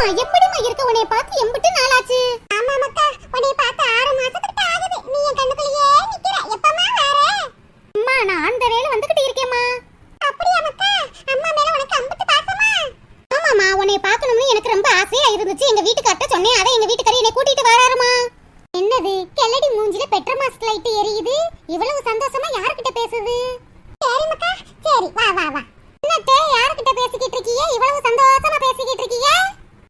அம்மா எப்படிம்மா இருக்க? உன்னை பார்த்து எம்பிட்டு நாளாச்சு. ஆமா மக்கா உன்னை பார்த்து ஆறு மாசத்துக்கு ஆகுது. நீ என் கண்ணுக்குள்ளேயே நிக்கிற. எப்பமா வர? அம்மா நான் அந்த வேலை வந்துகிட்டு இருக்கேம்மா. அப்படியா மக்கா? அம்மா மேல உனக்கு அம்பிட்டு பாசமா? ஆமாம்மா உன்னை பார்க்கணும்னு எனக்கு ரொம்ப ஆசையா இருந்துச்சு. எங்க வீட்டுக்கார்ட்ட சொன்னேன். அதை எங்க வீட்டுக்காரர் என்னை கூட்டிட்டு வராருமா என்னது? கெல்லடி மூஞ்சில பெட்ரோமாஸ் லைட் எரியுது? இவ்வளவு சந்தோஷமா யார்கிட்ட பேசுது? சரி மக்கா. சரி வா வா வா. என்னட்டே யார்கிட்ட பேசிக்கிட்டு இருக்கீங்க இவ்வளவு சந்தோஷமா பேசிக்கிட்டு இருக்கீங்க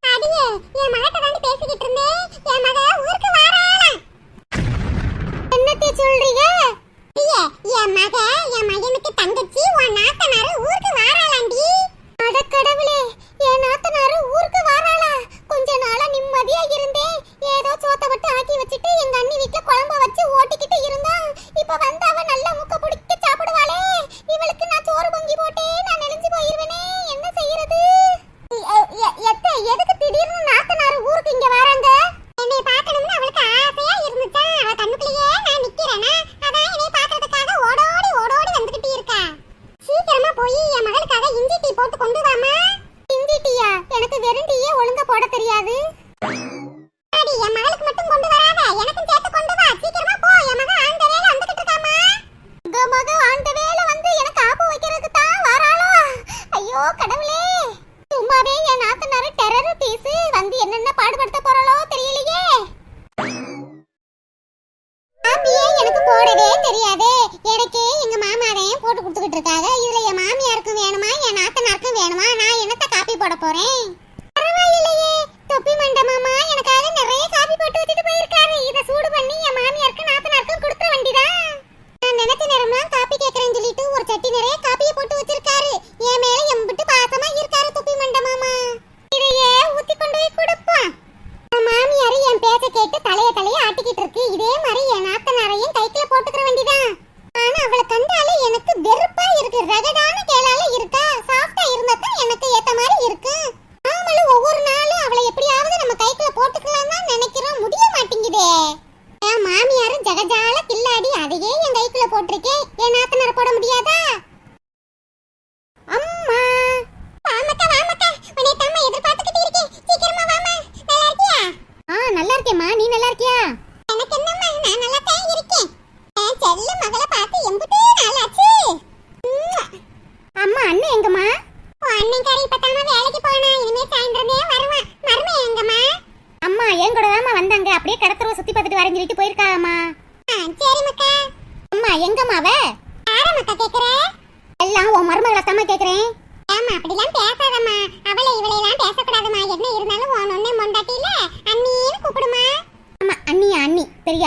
அடியே என் மகட்ட தாண்டி பேசிக்கிட்டு இருந்தேன். என் மக ஊருக்கு வாராளாம். என்னத்தே சொல்றீங்க? ஐயே என் மக என் மகனுக்கு தங்கச்சி உன் நாத்தனாரு ஊருக்கு வாராளாண்டி. அட கடவுளே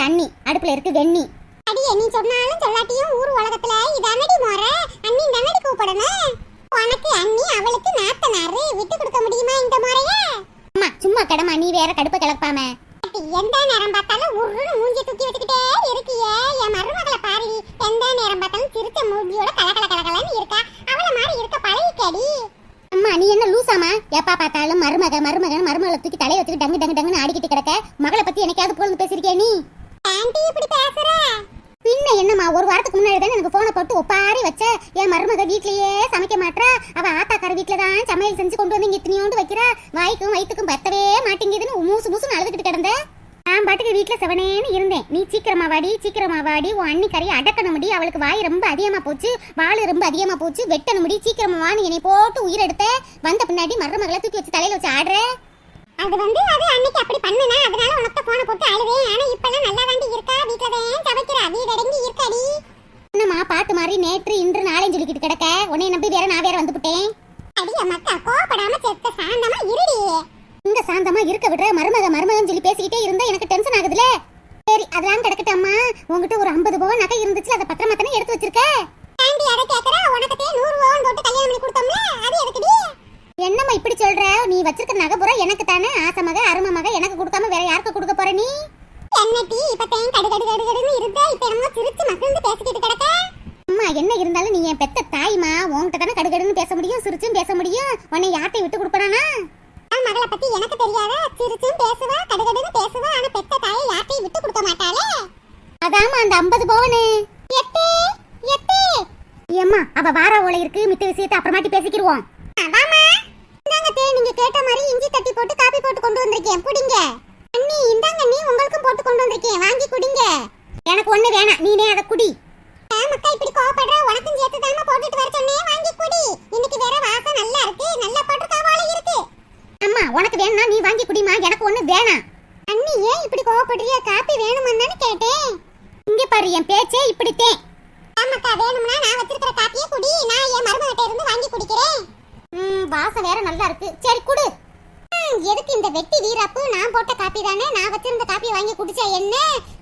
அண்ணி அடுப்புல இருக்கு வெண்ணி. அடி நீ சொன்னாலும் சொல்லாட்டியும் ஊர் உலகத்துல இதானடி முறை? அண்ணி தானடி கூப்பிடணும்? உனக்கு அண்ணி அவளுக்கு நாத்தனாரு விட்டு கொடுக்க முடியுமா இந்த முறைய? அம்மா சும்மா கடமா நீ வேற கடுப்ப கிளப்பாம எந்த நேரம் பார்த்தாலும் உருன்னு மூஞ்சி தூக்கி வச்சுக்கிட்டே இருக்கியே என் மருமகளை பாரு எந்த நேரம் பார்த்தாலும் சிரிச்ச மூஞ்சியோட கலகல கலகலன்னு இருக்கா அவள மாதிரி இருக்க பழகிக்கடி அம்மா நீ என்ன லூசாமா எப்பா பார்த்தாலும் மருமக மருமகன் மருமகளை தூக்கி தலைய வச்சுட்டு டங்கு டங்கு டங்குன்னு ஆடிக்கிட்டு கிடக்க மகளை பத்தி எனக்காவது புகழ்ந்து பேசிருக்கியா நீ ஆண்டி இப்படி பேசுற பின்ன என்னம்மா ஒரு வாரத்துக்கு முன்னாடி தானே எனக்கு போனை போட்டு ஒப்பாரி வச்ச என் மருமக வீட்லயே சமைக்க மாட்டா அவ ஆத்தாக்கார வீட்ல தான் சமையல் செஞ்சு கொண்டு வந்து இங்க இத்தனையோண்டு வைக்கிறா வாய்க்கும் வயித்துக்கும் பத்தவே மாட்டேங்குதுன்னு மூசு மூசு அழுதுகிட்டு கிடந்த. நான் பாட்டுக்கு வீட்ல செவனேன்னு இருந்தேன். நீ சீக்கிரமா வாடி சீக்கிரமா வாடி. உன் அண்ணி கறி அடக்கணும் முடி. அவளுக்கு வாய் ரொம்ப அதிகமா போச்சு. வாள் ரொம்ப அதிகமா போச்சு. வெட்டணும் முடி. சீக்கிரமா வான்னு என்னை போட்டு உயிரெடுத்த. வந்த பின்னாடி மருமகளை தூக்கி வச்சு தலையில வச்சு ஆடுற. அது வந்து அது அன்னைக்கு அப்படி பண்ணுனா. அதனால உனக்கு போன போட்டு அழுவேன். ஆனா இப்பெல்லாம் நல்லா தாண்டி இருக்கா? வீட்ல தான் சமைக்கிறா. வீடு அடங்கி இருக்கடி. என்னம்மா பாட்டு மாதிரி நேற்று இன்று நாளைன்னு சொல்லிக்கிட்டு கிடக்க. உன்னை நம்பி வேற நான் வேற வந்துவிட்டேன் அடிய மக்கா கோபப்படாம செத்த சாந்தமா இருடி. இங்க சாந்தமா இருக்க விடுற மருமக மருமகன் சொல்லி பேசிக்கிட்டே இருந்தா எனக்கு டென்ஷன் ஆகுதுல. சரி அதெல்லாம் கிடக்கட்டம்மா. உன்கிட்ட ஒரு ஐம்பது பவன் நகை இருந்துச்சு அதை பத்திரமா தானே எடுத்து வச்சிருக்க? ஆண்டி அதை கேக்குற? உனக்கு நூறு பவன் போட்டு கல்யாணம் பண்ணி கொடுத்தோம்ல அது எதுக்குடி? என்னம்மா இப்படி சொல்ற? நீ வச்சிருக்க நகை பூரா எனக்கு தானே ஆசை மக அருமை மக எனக்கு கொடுக்காம வேற யாருக்கு கொடுக்க போற நீ என்னடி இப்ப தேன் கடு கடு கடு கடுன்னு இருந்த இப்ப என்னமோ சிரிச்சு மகிழ்ந்து பேசிக்கிட்டு கிடக்க அம்மா என்ன இருந்தாலும் நீ என் பெத்த தாய்மா உன்கிட்ட தானே கடுகடுன்னு பேச முடியும் சிரிச்சும் பேச முடியும் உன்னை யார்கிட்ட விட்டு கொடுப்பறானா மகளை பத்தி எனக்கு தெரியாத சிரிச்சும் பேசுவா கடுகடுன்னு பேசுவா ஆனா பெத்த தாயை யார்கிட்டயும் விட்டு கொடுக்க மாட்டாளே அதாம்மா அந்த ஐம்பது பவனு எத்தே எத்தே ஏம்மா அவ வார ஓலை இருக்கு மித்த விஷயத்தை அப்புறமாட்டி பேசிக்கிருவோம் அதாம்மா இந்தாங்க தே நீங்க கேட்ட மாதிரி இஞ்சி தட்டி போட்டு காபி போட்டு கொண்டு வந்திருக்கேன். குடிங்க. அண்ணி இந்தாங்க நீ உங்களுக்கும் போட்டு கொண்டு வந்திருக்கேன். வாங்கி குடிங்க. எனக்கு ஒண்ணு வேணாம். நீனே அதை குடி. மக்கா இப்படி கோவப்படுற? உனக்கும் சேர்த்து தானே போட்டுட்டு வர சொன்னே வாங்கி குடி. இன்னைக்கு வேற வாசம் நல்லா இருக்கு. நல்லா போட்டு போல இருக்கு. அம்மா உனக்கு வேணும்னா நீ வாங்கி குடிமா எனக்கு ஒண்ணு வேணாம். அண்ணி ஏன் இப்படி கோவப்படுறியா? காப்பி வேணுமான்னு கேட்டேன். இங்க பாரு என் பேச்சே இப்படித்தேன். ஆமாக்கா வேணும்னா நான் வச்சிருக்கிற காப்பியை குடி. நான் என் மருமகிட்ட இருந்து வாங்கி குடிக்கிறேன். ம் வாசம் வேற நல்லா இருக்கு. சரி குடு. எதுக்கு இந்த வெட்டி வீரப்பு? நான் போட்ட காப்பி தானே? நான் வச்சிருந்த காப்பி வாங்கி குடிச்சா என்ன?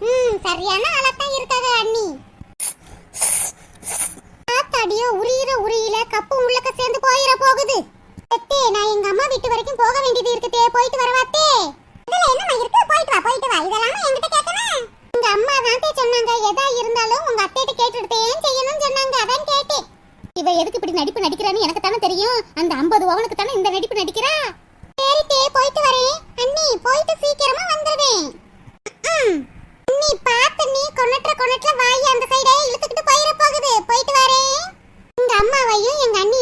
ம் சரியான ஆளத்தான் இருக்காங்க அண்ணி. ஆத்தாடியோ உரியிற உரியில கப்பு உள்ளக்க சேர்ந்து போயிட போகுது. அத்தே நான் எங்க அம்மா வீட்டு வரைக்கும் போக வேண்டியது இருக்குதே போயிட்டு வரவாத்தே இதுல என்னமா இருக்கு? போயிட்டு வா போயிட்டு வா. இதெல்லாம் என்கிட்ட கேட்கணும்? உங்க அம்மா தான் சொன்னாங்க. எதா இருந்தாலும் உங்க அத்தைகிட்ட கேட்டுட்டு ஏன் செய்யணும்னு சொன்னாங்க. அதான் கேட்டேன். இவ எதுக்கு இப்படி நடிப்பு நடிக்கிறான்னு எனக்கு தானே தெரியும். அந்த ஐம்பது பவனுக்கு தானே இந்த நடிப்பு நடிக்கிறா? சரிட்டே போயிட்டு வரேன். அண்ணி போயிட்டு சீக்கிரமா வந்துடுவேன் அண்ணி பார்த்து நீ கொன்னற்ற கொன்னற்ற வாய் அந்த சைடே இழுத்துக்கிட்டு போயிட போகுது. போயிட்டு வரேன். எங்க அம்மாவையும் எங்க அண்ணி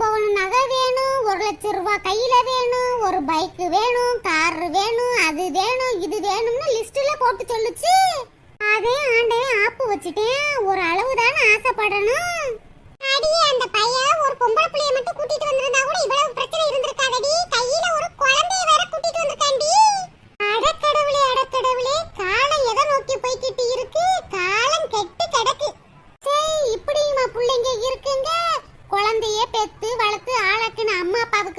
பவன் நகை வேணும் ஒரு லட்சம் ரூபா கையில வேணும் ஒரு பைக் வேணும் கார் வேணும் அது வேணும் இது வேணும்னு லிஸ்ட்ல போட்டு சொல்லுச்சு. அதே ஆண்டே ஆப்பு வச்சுட்டேன் ஒரு அளவு தானே ஆசைப்படணும். அடி அந்த பையன் ஒரு பொம்பளை புள்ளைய மட்டும் கூட்டிட்டு வந்திருந்தா கூட இவ்வளவு பிரச்சனை இருந்திருக்காதடி. கையில ஒரு குழந்தைய வேற கூட்டிட்டு வந்திருக்காண்டி அடக்கடவுளே அடக்கடவுளே காலம் எதை நோக்கி போய்கிட்டு இருக்கு காலம் கெட்டு கிடக்கு சரி இப்படியுமா பிள்ளைங்க இருக்குங்க குழந்தைய பெத்து வளர்த்து ஆளாக்குன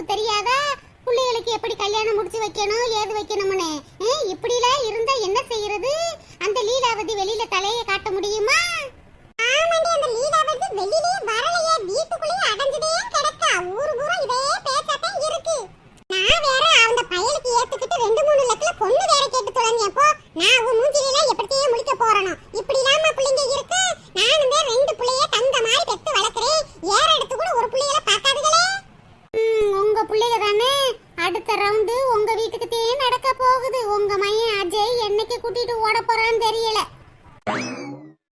உனக்கு தெரியாதா? பிள்ளைகளுக்கு எப்படி கல்யாணம் முடிச்சு வைக்கணும் ஏது வைக்கணும்னு? இப்படி இப்படிலாம் இருந்தா என்ன செய்யறது? அந்த லீலாவதி வெளியில தலையை காட்ட முடியுமா? ஆமாண்டி அந்த லீலாவதி வெளியிலே வரல வீட்டுக்குள்ளேயே அடைஞ்சதே கிடக்கா ஊரு பூரா இதே பேச்சாத்தான் இருக்கு நான் வேற அந்த பயலுக்கு ஏத்துக்கிட்டு ரெண்டு மூணு லட்சத்துல பொண்ணு வேற கேட்டு தொலைஞ்சேன் போ நான் உன் மூஞ்சில எப்படியே முடிக்க போறணும் இப்படி இல்லாம பிள்ளைங்க இருக்கு நானும் தான் ரெண்டு பிள்ளைய தந்த மாதிரி பெத்து வளர்க்குறேன் ஏற எடுத்து கூட ஒரு பிள்ளைகளை பார்க்காதுகளே உங்க பிள்ளைங்க தானே அடுத்த ரவுண்டு உங்க வீட்டுக்கு தே நடக்க போகுது உங்க மையன் அஜய் என்னைக்கு கூட்டிட்டு ஓட போறான்னு தெரியல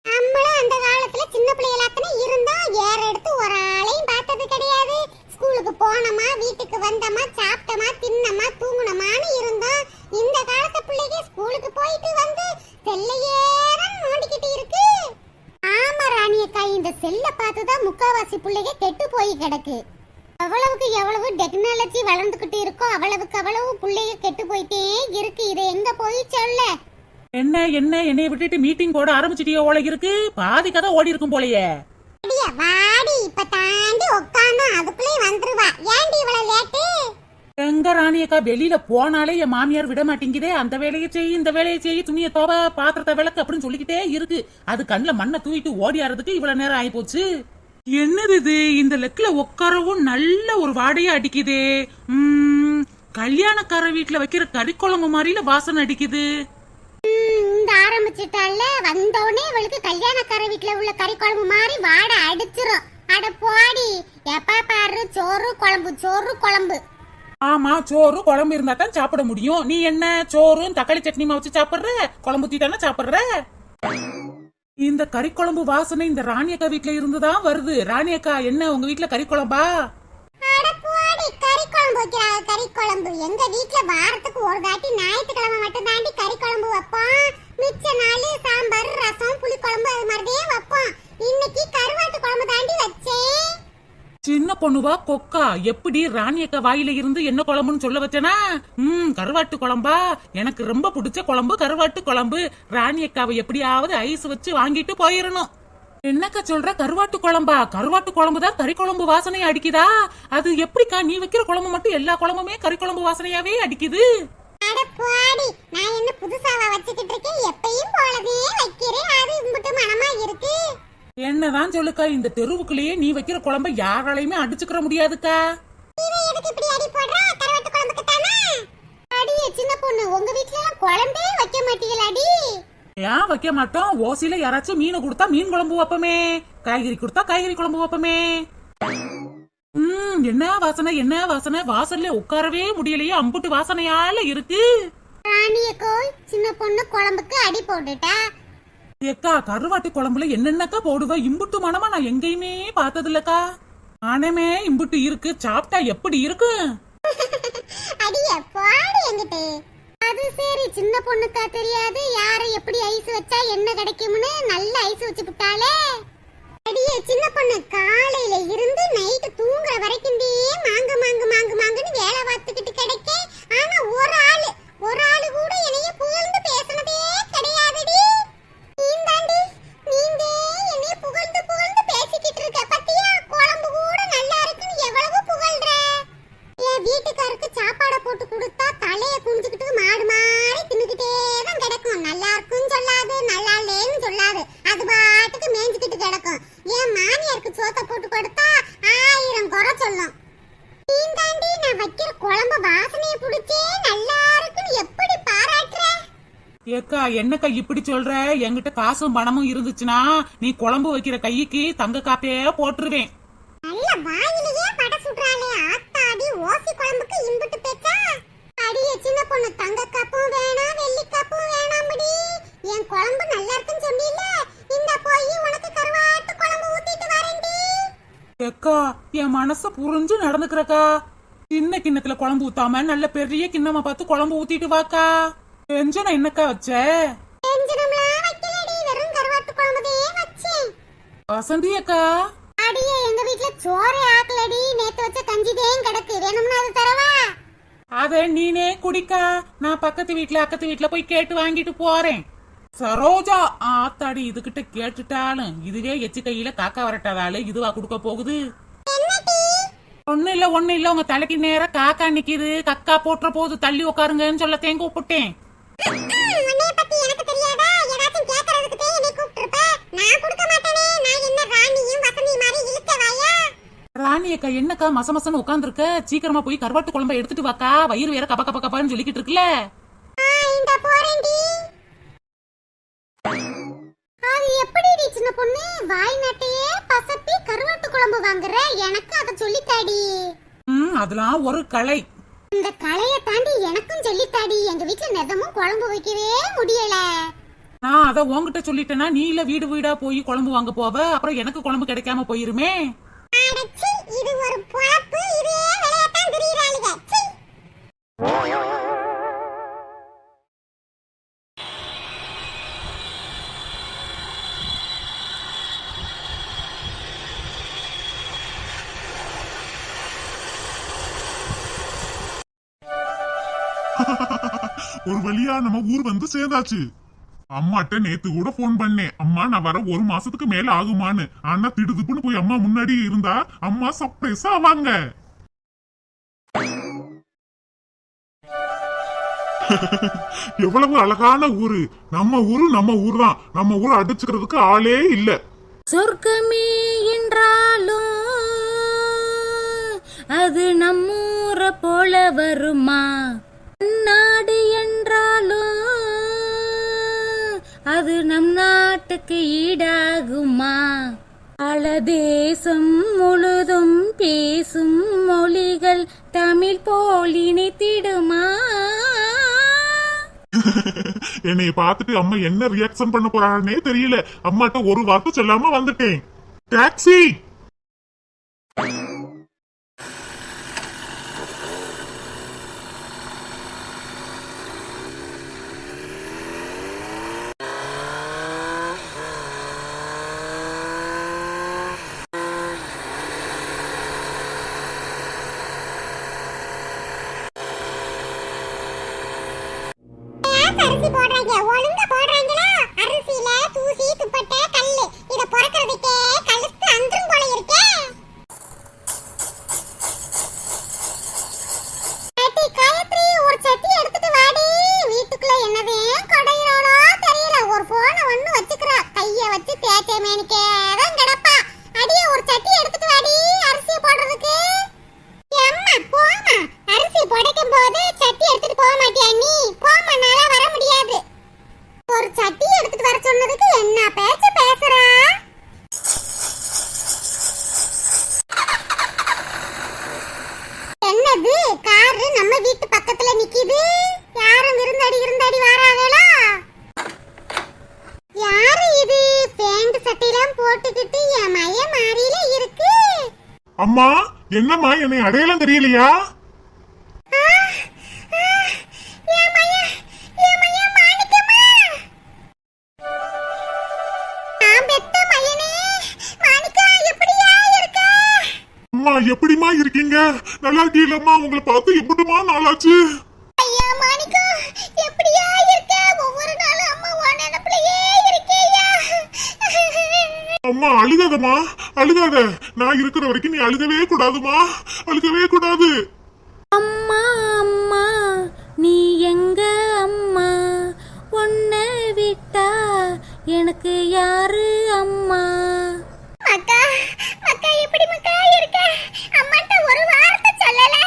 நம்மளும் அந்த காலத்துல சின்ன பிள்ளைகளாத்தனே இருந்தோம் ஏற எடுத்து ஒரு ஆளையும் பார்த்தது கிடையாது ஸ்கூலுக்கு போனோமா வீட்டுக்கு வந்தோமா சாப்பிட்டோமா தின்னமா தூங்குனோமான்னு இருந்தோம் இந்த காலத்து பிள்ளைங்க ஸ்கூலுக்கு போயிட்டு வந்து செல்லையே தான் நோண்டிக்கிட்டு இருக்கு ஆமா ராணி அக்கா இந்த செல்ல பார்த்து தான் முக்காவாசி பிள்ளைங்க கெட்டு போய் கிடக்கு அவ்வளவுக்கு எவ்வளவு டெக்னாலஜி வளர்ந்துகிட்டு இருக்கோ அவ்வளவுக்கு அவ்வளவு பிள்ளைங்க கெட்டு போயிட்டே இருக்கு. இதை எங்க போய் சொல்ல? என்ன என்ன என்னைய விட்டுட்டு மீட்டிங் போட ஆரம்பிச்சிட்டியோ போல இருக்கு. பாதி கதை ஓடி இருக்கும் போலயே. அடிய வாடி இப்ப தாண்டி உட்காந்து அதுக்குள்ளே வந்துருவா. ஏன்டி இவ்வளவு லேட்டு எங்க ராணியக்கா வெளியில போனாலே என் மாமியார் விட மாட்டேங்குதே. அந்த வேலையை செய் இந்த வேலையை செய் துணியை தோவ பாத்திரத்தை விளக்கு அப்படின்னு சொல்லிக்கிட்டே இருக்கு. அது கண்ணுல மண்ணை தூக்கிட்டு ஓடி ஆறதுக்கு இவ்வளவு நேரம் ஆகி போச்சு என்னது இது? இந்த லெக்ல உட்காரவும் நல்ல ஒரு வாடையா அடிக்குதே. உம், கல்யாணக்கார வீட்டுல வைக்கிற கறிக்குழம்பு மாதிரில வாசனை அடிக்குது. இந்த ஆரம்பிச்சிட்டால வந்தோடனே இவளுக்கு கல்யாணக்கார வீட்ல உள்ள கறி குழம்பு மாதிரி வாடை அடிச்சிரும். அட போடி எப்ப பாரு சோறு குழம்பு சோறு குழம்பு. ஆமா சோறு குழம்பு இருந்தா தான் சாப்பிட முடியும். நீ என்ன சோறும் தக்காளி சட்னிமா வச்சு சாப்பிடுற? குழம்பு ஊத்தி தானே சாப்பிடுற? இந்த கறிக்குழம்பு வாசனை இந்த ராணியக்கா வீட்ல இருந்துதான் வருது? ராணியக்கா என்ன உங்க வீட்ல கறிக்குழம்பா? கறிக்குழம்பு வைக்கிறாங்க கறி எங்க வீட்ல வாரத்துக்கு ஒரு தாட்டி ஞாயிற்றுக்கிழமை மட்டும் தாண்டி கறிக்குழம்பு வைப்போம். மிச்ச நாள் சாம்பார் ரசம் புளிக்குழம்பு அது மாதிரியே வைப்போம். இன்னைக்கு கருவாட்டு குழம்பு தாண்டி வச்சேன். சின்ன பொண்ணுவா கொக்கா. எப்படி ராணியக்கா வாயில இருந்து என்ன குழம்புன்னு சொல்ல வச்சனா? ம் கருவாட்டு குழம்பா? எனக்கு ரொம்ப பிடிச்ச குழம்பு கருவாட்டு குழம்பு. ராணியக்காவை எப்படியாவது ஐஸ் வச்சு வாங்கிட்டு போயிடணும் என்னக்கா சொல்ற? கருவாட்டு குழம்பா? கருவாட்டு குழம்பு தான் கறி குழம்பு வாசனை அடிக்குதா? அது எப்படிக்கா நீ வைக்கிற குழம்பு மட்டும் எல்லா குழம்புமே கறி குழம்பு வாசனையாவே அடிக்குது? நான் என்ன புதுசாவா வச்சுக்கிட்டு இருக்கேன்? எப்பயும் போலவே வைக்கிறேன். அது இம்புட்டு மனமா இருக்கு. என்னதான் சொல்லுக்கா இந்த தெருவுக்குள்ளேயே நீ வைக்கிற குழம்ப யாராலையுமே அடிச்சுக்கிற முடியாதுக்கா. ஏன் வைக்க மாட்டோம்? ஓசில யாராச்சும் மீன் கொடுத்தா மீன் குழம்பு வைப்பமே. காய்கறி கொடுத்தா காய்கறி குழம்பு வைப்பமே. ம் என்ன வாசனை என்ன வாசனை? வாசல்ல உட்காரவே முடியலையே அம்புட்டு வாசனையால இருக்கு. ராணிய கோய் சின்ன பொண்ணு குழம்புக்கு அடி போட்டுட்டா. ஏக்கா கருவாட்டு குழம்புல என்னென்னக்கா போடுவ? இம்புட்டு மனமா நான் எங்கேயுமே பார்த்தது இல்லக்கா மனமே இம்புட்டு இருக்கு. சாப்பிட்டா எப்படி இருக்கு? அடிய பாடு எங்கிட்டு அது சரி சின்ன பொண்ணுக்கா தெரியாது. யாரை எப்படி ஐஸ் வச்சா என்ன கிடைக்கும்னு நல்ல ஐஸ் வச்சு விட்டாலே அடியே சின்ன பொண்ணு காலையில இருந்து நைட்டு தூங்குற வரைக்கும் மாங்க மாங்க மாங்க மாங்கன்னு வேலை பார்த்துக்கிட்டு கிடைக்க. ஆனா ஒரு ஆளு ஒரு ஆளு கூட என்னைய புகழ்ந்து பேசுனதே கிடையாதுடி நீந்தாண்டி நீங்க என்னைய புகழ்ந்து புகழ்ந்து பேசிக்கிட்டு இருக்க பத்தியா குழம்பு கூட நல்லா இருக்குன்னு எவ்வளவு புகழ்ற என் வீட்டுக்காருக்கு சாப்பாடை போட்டு கொடுத்தா தலைய குனிஞ்சுக்கிட்டு மாடு மாதிரி தின்னுக்கிட்டே தான் கிடக்கும் நல்லா இருக்குன்னு சொல்லாது நல்லா இல்லைன்னு சொல்லாது அது பாட்டுக்கு மேய்ஞ்சுக்கிட்டு கிடக்கும் என் மாமியாருக்கு சோத்தை போட்டு கொடுத்தா ஆயிரம் குறை சொல்லும் நீந்தாண்டி நான் வைக்கிற குழம்பு வாசனையை பிடிச்சே நல்லா இருக்குன்னு எப்படி பாராட்டுற ஏக்கா என்னக்கா இப்படி சொல்ற? என்கிட்ட காசும் பணமும் இருந்துச்சுன்னா நீ குழம்பு வைக்கிற கைக்கு தங்க காப்பையே போட்டுருவேன். நல்ல வாயிலேயே பட சுடுறாளே ஆத்தாடி ஓசி குழம்புக்கு இம்புட்டு பேச்சா? அடியே சின்ன பொண்ணு தங்க கப்பும் வேணாம் வெள்ளி கப்பும் வேணாம்படி என் குழம்பு நல்லா இருக்குன்னு சொன்னீல இந்த போய் உனக்கு கருவாட்டு குழம்பு ஊத்திட்டு வரேன்டி. ஏக்கா என் மனச புரிஞ்சு நடந்துக்கிறக்கா. சின்ன கிண்ணத்துல குழம்பு ஊத்தாம நல்ல பெரிய கிண்ணமா பார்த்து குழம்பு ஊத்திட்டு வாக்கா. எஞ்சன என்னக்கா வச்ச? வசந்தி அக்கா அடியே எங்க வீட்ல சோறே ஆக்கலடி. நேத்து வச்ச கஞ்சிதேன் கிடக்கு. வேணும்னா அது தரவா? அத நீனே குடிக்கா. நான் பக்கத்து வீட்ல அக்கத்து வீட்ல போய் கேட்டு வாங்கிட்டு போறேன். சரோஜா ஆத்தாடி இதுகிட்ட கேட்டுட்டாலும் இதுவே எச்சு கையில காக்கா வரட்டாதால இதுவா கொடுக்க போகுது. ஒண்ணு இல்ல ஒண்ணு இல்ல. உங்க தலைக்கு நேரா காக்கா நிக்குது. கக்கா போட்டுற போது தள்ளி உட்காருங்கன்னு சொல்ல தேங்க கூப்பிட்டேன் உன்னைய பத்தி எனக்கு தெரியாதா ஏதாச்சும் கேக்குறதுக்கு தான் என்னை கூப்பிட்டிருப்ப நான் கொடுக்க மாட்டேனே நான் என்ன ராணியும் வசந்தி மாதிரி இழுக்க வாயா ராணி அக்கா என்னக்கா மச மசன்னு உட்காந்துருக்க சீக்கிரமா போய் கருவாட்டு குழம்ப எடுத்துட்டு வாக்கா. வயிறு வேற கப கப கபான்னு சொல்லிக்கிட்டு இருக்குல்ல? அது எப்படிடி சின்ன பொண்ணு? வாய் நாட்டையே பசப்பி கருவாட்டு குழம்பு வாங்குற? எனக்கு அதை சொல்லித்தாடி. ம் அதெல்லாம் ஒரு கலை. இந்த களைய தாண்டி எனக்கும் சொல்லித்தாடி எங்க வீட்ல நெதமும் குழம்பு வைக்கவே முடியல. நான் அத உன்கிட்ட சொல்லிட்டேன்னா நீ இல்ல வீடு வீடா போய் குழம்பு வாங்க போவ? அப்புறம் எனக்கு குழம்பு கிடைக்காம போயிருமே. இது ஒரு பொழப்பு. இதே விளையாட்டான் திரியறாளுக ஒரு வழியா நம்ம ஊர் வந்து சேர்ந்தாச்சு. அம்மாட்ட நேத்து கூட போன் பண்ணேன். அம்மா நான் வர ஒரு மாசத்துக்கு மேல ஆகுமான்னு. ஆனா திடுதுப்புன்னு போய் அம்மா முன்னாடி இருந்தா அம்மா சர்ப்ரைஸா ஆவாங்க. எவ்வளவு அழகான ஊரு. நம்ம ஊரு நம்ம ஊர் தான் நம்ம ஊர் அடிச்சுக்கிறதுக்கு ஆளே இல்ல. சொர்க்கமே என்றாலும் அது நம்மூர போல வருமா? நாடு என்றாலும் அது நம் நாட்டுக்கு ஈடாகுமா? பல தேசம் முழுதும் பேசும் மொழிகள் தமிழ் போல் இணைத்திடுமா? என்னைய பார்த்துட்டு அம்மா என்ன ரியாக்ஷன் பண்ண போறாங்கன்னே தெரியல. அம்மாட்ட ஒரு வார்த்தை சொல்லாம வந்துட்டேன் டாக்ஸி ஏன் அரிசி போடுறாங்க. ஒழுங்கா போடுறாங்களா? அரிசியில தூசி துப்பட்டை கல்லு. இத பொறக்கிறதுக்கே கழுத்து அந்துரும் போல இருக்கே. காயத்ரி ஒரு சட்டி எடுத்துட்டு வாடி. வீட்டுக்குள்ள என்னதே கடையிறாளோ தெரியல. ஒரு போனை ஒண்ணு வச்சுக்கிறா. கைய வச்சு தேய்ச்ச மேனிக்கே தான் கிடப்பா. அடியே ஒரு சட்டி எடுத்துட்டு வாடி. அரிசி போடுறதுக்கு. எம்மா போமா அரிசி புடைக்கும் போது சட்டி எடுத்துட்டு போக மாட்டியா நீ போமா நாளா வர முடியாது ஒரு சட்டி எடுத்துட்டு வர சொன்னதுக்கு என்ன பேச்சு பேசுறா என்னது காரு நம்ம வீட்டு பக்கத்துல நிக்குது யாரும் விருந்தாடி விருந்தாடி வராங்களா யாரு இது பேண்ட் சட்டையெல்லாம் போட்டுக்கிட்டு என் மைய மாறியில இருக்கு அம்மா என்னம்மா என்னை அடையாளம் தெரியலையா? அம்மா எப்படிமா இருக்கீங்க? நல்லா இருக்கீங்களம்மா உங்களை பார்த்து எப்படிமா நாளாச்சு? அம்மா அழுகாதம்மா. அழுகாத நான் இருக்கிற வரைக்கும் நீ அழுகவே கூடாதுமா. அழுகவே கூடாது. அம்மா அம்மா நீ எங்க அம்மா? உன்னை விட்டா எனக்கு யாரு அம்மா? மக்கா மக்கா எப்படி மக்கா இருக்க? அம்மாட்ட ஒரு வார்த்தை சொல்லல.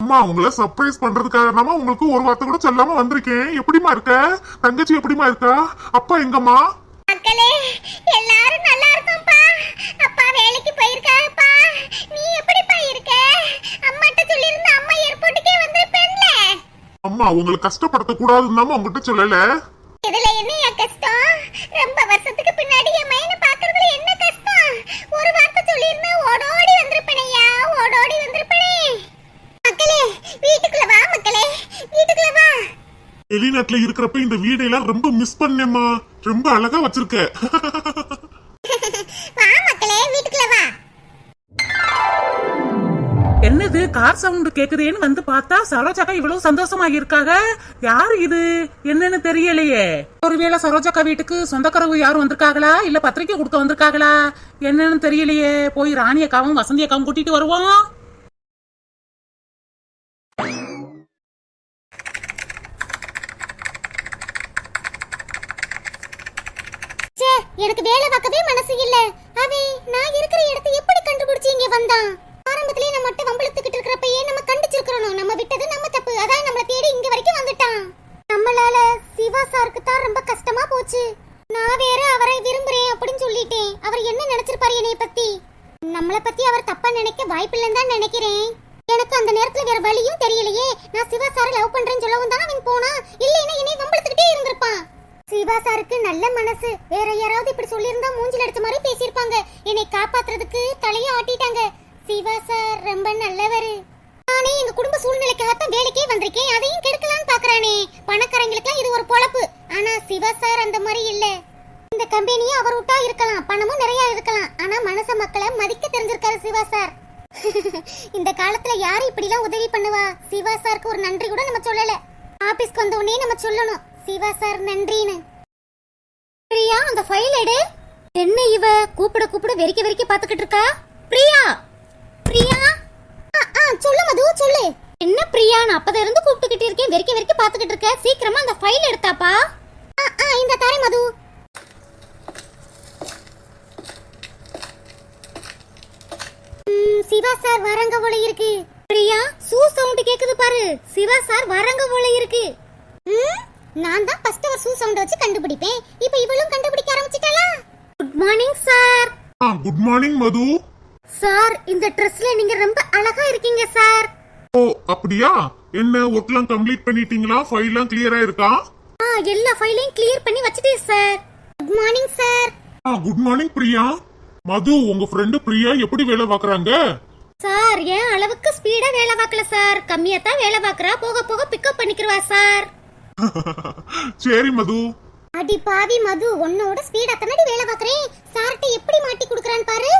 அம்மா உங்களை சர்ப்ரைஸ் பண்றதுக்காக தாம்மா உங்களுக்கு ஒரு வார்த்தை கூட சொல்லாம வந்திருக்கேன். எப்படிமா இருக்க? தங்கச்சி எப்படிமா இருக்கா? அப்பா எங்கம்மா? மக்களே எல்லாரும் நல்லா இருக்கோம்ப்பா. அப்பா வேலைக்கு போயிருக்காங்கப்பா நீ எப்படிப்பா இருக்க? அம்மாட்ட சொல்லியிருந்த அம்மா ஏர்போர்ட்டுக்கே வந்திருப்பேன்ல. அம்மா உங்களை கஷ்டப்படுத்த கூடாதுன்னு தாம்மா உங்ககிட்ட சொல்லல? இதுல என்னையா கஷ்டம்? ரொம்ப வருஷத்துக்கு பின்னாடி என் மையனை பாக்குறதுல என்ன கஷ்டம் ஒரு வார்த்தை சொல்லியிருந்தா ஓடோடி வந்திருப்பேனையா ஓடோடி வந்திருப்பேனே மக்களே வீட்டுக்குள்ள வா மக்களே வீட்டுக்குள்ள வா வெளிநாட்டுல இருக்கிறப்ப இந்த வீடையெல்லாம் ரொம்ப மிஸ் பண்ணேம்மா. ரொம்ப அழகா வச்சிருக்க. வா மக்களே வீட்டுக்குள்ள வா. என்னது கார் சவுண்ட் கேக்குதேன்னு வந்து பார்த்தா சரோஜாக்கா இவ்வளவு சந்தோஷமா இருக்காங்க யாரு இது? என்னன்னு தெரியலையே. ஒருவேளை சரோஜாக்கா வீட்டுக்கு சொந்தக்காரவு யாரும் வந்திருக்காங்களா? இல்ல பத்திரிக்கை கொடுக்க வந்திருக்காங்களா? என்னன்னு தெரியலையே. போய் ராணி அக்காவும் வசந்தி அக்காவும் கூட்டிட்டு வருவோம். எனக்கு வேலை பார்க்கவே மனசு இல்ல. அவே நான் இருக்கிற இடத்தை எப்படி கண்டுபிடிச்சு இங்க வந்தான்? ஆரம்பத்திலேயே நம்ம மட்டும் வம்பளத்துக்கிட்டு இருக்கிறப்பயே நம்ம கண்டுச்சிருக்கிறோம் நம்ம விட்டது நம்ம தப்பு. அதான் நம்மளை தேடி இங்க வரைக்கும் வந்துட்டான். நம்மளால சிவா சாருக்கு தான் ரொம்ப கஷ்டமா போச்சு. நான் வேற அவரை விரும்புறேன் அப்படின்னு சொல்லிட்டேன். அவர் என்ன நினைச்சிருப்பாரு என்னைய பத்தி? நம்மள பத்தி அவர் தப்பா நினைக்க வாய்ப்பில்லைன்னு தான் நினைக்கிறேன். எனக்கு அந்த நேரத்துல வேற வழியும் தெரியலையே. நான் சிவா சாரை லவ் பண்றேன்னு சொல்லவும் தான் அவன் போனா இல்லைன்னா என்னை வம்பளத்துக்கிட்டே இருந்திருப்பான் அவருக்கு நல்ல மனசு. வேற யாராவது இப்படி சொல்லியிருந்தா மூஞ்சில் அடிச்ச மாதிரி பேசியிருப்பாங்க. என்னை காப்பாத்துறதுக்கு தலையை ஆட்டிட்டாங்க. சிவா சார் ரொம்ப நல்லவர். நானே எங்க குடும்ப சூழ்நிலைக்காகத்தான் வேலைக்கே வந்திருக்கேன். அதையும் கெடுக்கலாம்னு பாக்குறானே. பணக்காரங்களுக்குலாம் இது ஒரு பொழப்பு. ஆனா சிவா சார் அந்த மாதிரி இல்ல. இந்த கம்பெனியும் அவர் விட்டா இருக்கலாம். பணமும் நிறைய இருக்கலாம். ஆனா மனச மக்களை மதிக்க தெரிஞ்சிருக்காரு சிவா சார். இந்த காலத்துல யாரு இப்படிலாம் உதவி பண்ணுவா? சிவா சாருக்கு ஒரு நன்றி கூட நம்ம சொல்லல. ஆபீஸ்க்கு வந்த உடனே நம்ம சொல்லணும். சிவா சார் நன்றின்னு. பிரியா அந்த ஃபைல் எடு. என்ன இவ கூப்பிட கூப்பிட வெறிக்க வெறிக்க பாத்துக்கிட்டு இருக்கா? பிரியா! பிரியா! ஆ, ஆ, சொல்லு மது சொல்லு. என்ன பிரியா நான் அப்பத இருந்து கூப்பிட்டுக்கிட்டு இருக்கேன். வெறிக்க வெறிக்க பாத்துக்கிட்டு இருக்க. சீக்கிரமா அந்த ஃபைல் எடுத்தாப்பா. ஆ, ஆ, இந்த தாரை மது. சிவா சார் வரங்க போல இருக்கு. பிரியா சூ சவுண்ட் கேக்குது பாரு. சிவா சார் வரங்க போல இருக்கு. ம், நான் தான் ஃபர்ஸ்ட் ஒரு சூ சவுண்ட் வச்சு கண்டுபிடிப்பேன். இப்போ இவளும் கண்டுபிடிக்க ஆரம்பிச்சிட்டாளா? குட் மார்னிங் சார் ஆ குட் மார்னிங் மது. சார் இந்த ட்ரெஸ்ல நீங்க ரொம்ப அழகா இருக்கீங்க சார் ஓ அப்படியா? என்ன ஒர்க்லாம் கம்ப்ளீட் பண்ணிட்டீங்களா? ஃபைல்லாம் கிளியரா இருக்கா? ஆ எல்லா ஃபைலையும் கிளியர் பண்ணி வச்சிட்டேன் sir good morning sir good morning Priya. Madhu உங்க ஃப்ரெண்டு பிரியா எப்படி வேலை பாக்குறாங்க சார் ஏன் அளவுக்கு ஸ்பீடா வேலை பார்க்கல சார் கம்மியா தான் வேலை பார்க்கறா. போக போக பிக்கப் பண்ணிக்கிறவா சார் சரி மது. அடி பாவி மது. உன்னோட ஸ்பீடா தானடி வேலை பாக்குறேன் சார்ட்ட எப்படி மாட்டி குடுக்கறான்னு பாரு.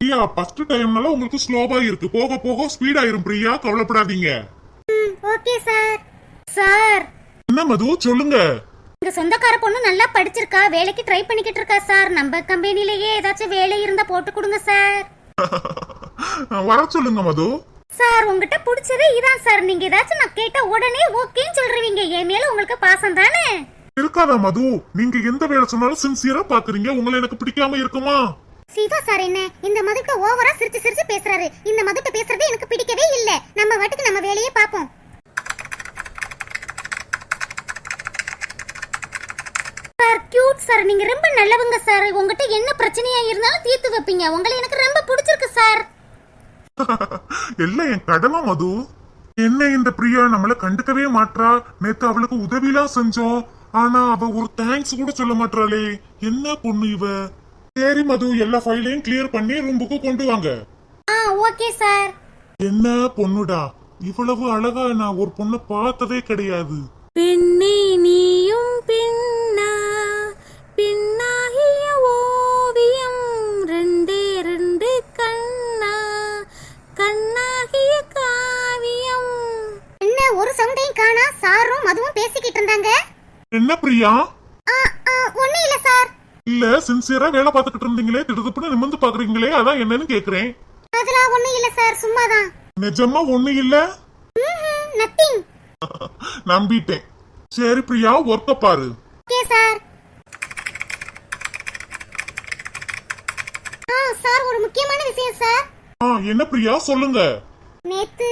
பிரியா ஃபர்ஸ்ட் டைம்னால உங்களுக்கு ஸ்லோவா இருக்கு. போக போக ஸ்பீட் ஆயிரும் பிரியா. கவலைப்படாதீங்க. ஓகே சார் சார் என்ன மது? சொல்லுங்க. இந்த சொந்தக்கார பொண்ணு நல்லா படிச்சிருக்கா. வேலைக்கு ட்ரை பண்ணிக்கிட்டு இருக்கா சார் நம்ம கம்பெனிலேயே ஏதாச்சும் வேலை இருந்தா போட்டு கொடுங்க சார் வர சொல்லுங்க மது. சார் உங்ககிட்ட பிடிச்சதே இதான் சார். நீங்க ஏதாச்சும் நான் கேட்டா உடனே ஓகேன்னு சொல்றீங்க. என் மேல உங்களுக்கு பாசம் தானே? இருக்காதா மது? நீங்க எந்த வேலை சொன்னாலும் சின்சியரா பாக்குறீங்க. உங்களை எனக்கு பிடிக்காம இருக்குமா? சிவா சார் என்ன? இந்த மதுட்ட ஓவரா சிரிச்சு சிரிச்சு பேசுறாரு. இந்த மதுட்ட பேசுறது எனக்கு பிடிக்கவே இல்ல. நம்ம வாட்டுக்கு நம்ம வேலையே பாப்போம். Sir cute sir. நீங்க ரொம்ப நல்லவங்க சார். உங்ககிட்ட என்ன பிரச்சனையா இருந்தாலும் தீர்த்து வைப்பீங்க. உங்களை எனக்கு ரொம்ப பிடிச்சிருக்கு சார். எல்லாம் என் கடமை மது? என்ன இந்த பிரியா நம்மள கண்டுக்கவே மாட்றா. நேத்து அவளுக்கு உதவிலாம் செஞ்சோம் ஆனா அவ ஒரு தேங்க்ஸ் கூட சொல்ல மாட்றாளே. என்ன பொண்ணு இவ? சரி மது எல்லா ஃபைலையும் கிளியர் பண்ணி ரூமுக்கு கொண்டு வாங்க. ஆ ஓகே சார் என்ன பொண்ணுடா? இவ்வளவு அழகா நான் ஒரு பொண்ணை பார்த்ததே கிடையாது. பெண்ணே நீயும் சாரும் மதுவும் பேசிக்கிட்டு இருந்தாங்க. என்ன பிரியா? ஒண்ணும் இல்ல சார். இல்ல சின்சியரா வேலை பார்த்துக்கிட்டு இருந்தீங்களே திடுதுப்புன்னு நிமிர்ந்து பாக்குறீங்களே அதான் என்னன்னு கேக்குறேன். அதெல்லாம் ஒண்ணும் இல்ல சார் சும்மாதான். நிஜமா ஒண்ணு இல்ல? நத்திங் நம்பிட்டேன். சரி பிரியா ஒர்க்க பாரு. Okay sir. ஆ சார் ஒரு முக்கியமான விஷயம் சார். ஆ என்ன பிரியா சொல்லுங்க. நேத்து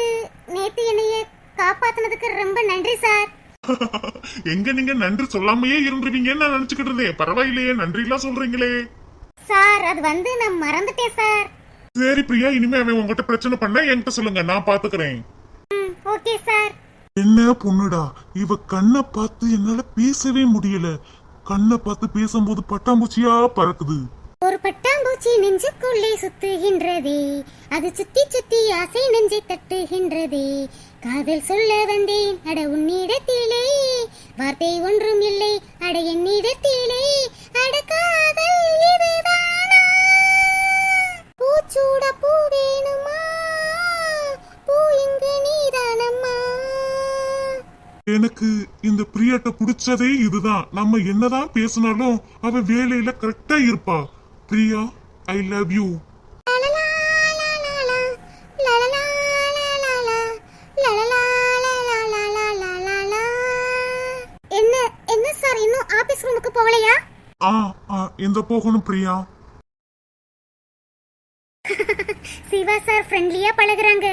நேத்து என்னைய காப்பாத்துனதுக்கு ரொம்ப நன்றி சார். எங்க நீங்க நன்றி சொல்லாமையே இருந்துருவீங்கன்னு நான் நினைச்சுக்கிட்டு இருந்தேன். பரவாயில்லையே நன்றி எல்லாம் சொல்றீங்களே. சார் அது வந்து நான் மறந்துட்டேன் சார். சரி பிரியா இனிமே அவன் உங்ககிட்ட பிரச்சனை பண்ண என்கிட்ட சொல்லுங்க நான் பாத்துக்கிறேன். ம் ஓகே சார். என்ன பொண்ணுடா இவ கண்ணை பார்த்து என்னால பேசவே முடியல. கண்ணை பார்த்து பேசும்போது பட்டாம்பூச்சியா பறக்குது. ஒரு பட்டாம்பூச்சி நெஞ்சுக்குள்ளே சுத்துகின்றதே. அது சுத்தி சுத்தி ஆசை நெஞ்சை தட்டுகின்றதே. காதல் சொல்ல வந்தேன் அட உன்னிடத்திலே வார்த்தை ஒன்றும் இல்லை அட என்னிடத்திலே அட காதல் இதுதானா பூச்சூட பூ வேணுமா? பூ இங்கு நீதானம்மா? எனக்கு இந்த பிரியாட்ட பிடிச்சதே இதுதான். நம்ம என்னதான் பேசினாலும் அவ வேலையில கரெக்டா இருப்பா. பிரியா ஐ லவ் யூ ஆ போகணும் பிரியா? சிவா சார் ஃப்ரெண்ட்லியா பழகுறாங்க.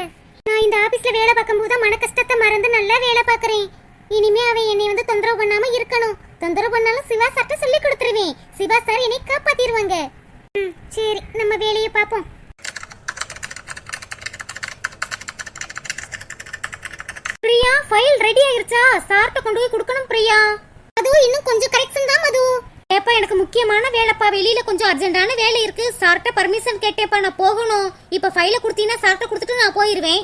நான் இந்த ஆபீஸ்ல வேலை பார்க்கும்போது மன கஷ்டத்தை மறந்து நல்லா வேலை பார்க்கறேன். இனிமே அவன் என்னை வந்து தொந்தரவு பண்ணாம இருக்கணும். தொந்தரவு பண்ணாலும் சிவா சார்ட்ட சொல்லி கொடுத்துருவேன். சிவா சார் என்னை காப்பாத்திடுவாங்க ம், சரி நம்ம வேலையை பார்ப்போம். பிரியா ஃபைல் ரெடி ஆயிருச்சா? சார்ட்ட கொண்டு போய் கொடுக்கணும் பிரியா. அதுவும் இன்னும் கொஞ்சம் கரெக்ஷன் தான் மது. ஏப்பா எனக்கு முக்கியமான வேலைப்பா வெளியில கொஞ்சம் அர்ஜென்ட்டான வேலை இருக்கு. சார்ட்ட பர்மிஷன் கேட்டேப்பா நான் போகணும். இப்ப ஃபைல கொடுத்தீங்கன்னா சார்ட்ட கொடுத்துட்டு நான் போயிருவேன்.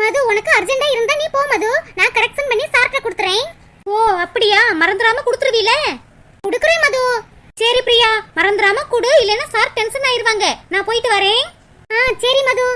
மது உனக்கு அர்ஜென்ட்டா இருந்தா நீ போ மது. நான் கரெக்ஷன் பண்ணி சார்ட்ட கொடுத்துறேன். ஓ அப்படியா? மறந்துடாம கொடுத்துருவீல? கொடுக்குறேன் மது. சரி பிரியா. மறந்துடாம கொடு. இல்லைன்னா சார் டென்ஷன் ஆயிருவாங்க. நான் போயிட்டு வரேன். ஆ சரி மது.